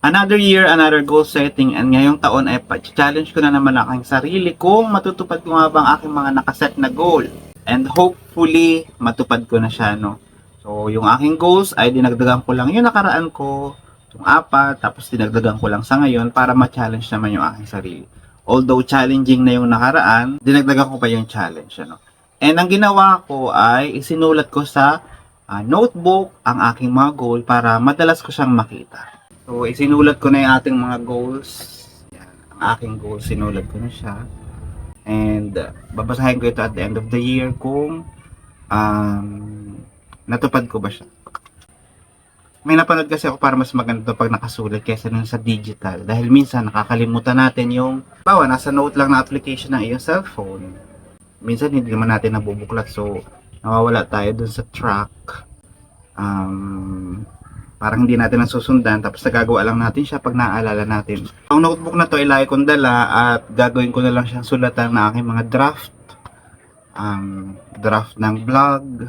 Another year, another goal setting, and ngayong taon ay pa-challenge ko na naman aking sarili kung matutupad ko nga ba ang aking mga nakaset na goal. And hopefully, matupad ko na siya, no? So, yung aking goals ay dinagdagan ko lang yung nakaraan ko, yung apat, tapos dinagdagan ko lang sa ngayon para ma-challenge naman yung aking sarili. Although challenging na yung nakaraan, dinagdagan ko pa yung challenge, ano? And ang ginawa ko ay isinulat ko sa ah, notebook ang aking mga goal para madalas ko siyang makita. So, isinulat ko na yung ating mga goals. Yan, ang aking goals, sinulat ko na siya. And, uh, babasahin ko ito at the end of the year kung um, natupad ko ba siya. May napanood kasi ako para mas maganda pag nakasulat kaysa nun sa digital. Dahil minsan nakakalimutan natin yung, bawa, nasa note lang na application ng iyong cellphone. Minsan hindi naman natin nabubuklat so nawawala tayo dun sa track. Um, parang hindi natin nasusundan tapos nagagawa lang natin siya pag naaalala natin. Ang notebook na to ay lagi kong dala at gagawin ko na lang siyang sulatan ng aking mga draft. Um, draft ng blog,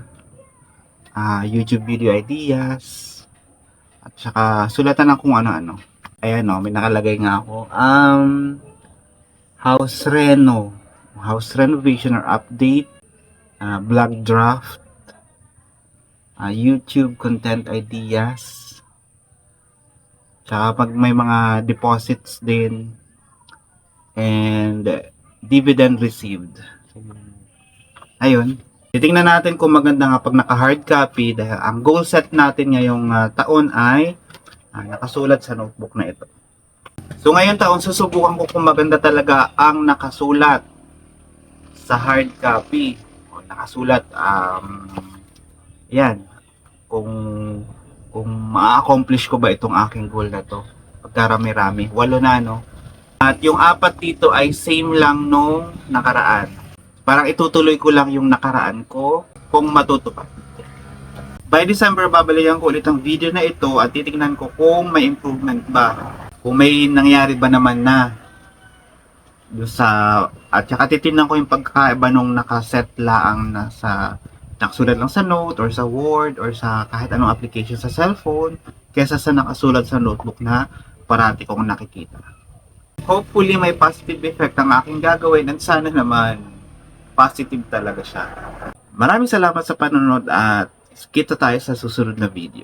ah, YouTube video ideas, at saka sulatan ng kung ano-ano. Ayan o, may nakalagay nga ako. Um, house reno, house renovation or update, ah, blog draft, ah, YouTube content ideas, tsaka pag may mga deposits din, and dividend received. Ayun. Titingnan natin kung maganda nga pag naka-hard copy dahil ang goal set natin ngayong ah, taon ay ah, nakasulat sa notebook na ito. So ngayon taon susubukan ko kung maganda talaga ang nakasulat sa hard copy. O, nakasulat um yan kung kung ma-accomplish ko ba itong aking goal na to. Pagkarami-rami, walo na no. At yung apat dito ay same lang nung nakaraan. Parang itutuloy ko lang yung nakaraan ko kung matutupad. By December, babalikan ko ulit ang video na ito at titignan ko kung may improvement ba. Kung may nangyari ba naman na. Sa, at saka titignan ko yung pagkakaiba nung nakaset laang na sa nakasulat lang sa note or sa Word or sa kahit anong application sa cellphone kesa sa nakasulat sa notebook na parati kong nakikita. Hopefully may positive effect ang aking gagawin at sana naman positive talaga siya. Maraming salamat sa panonood at kita tayo sa susunod na video.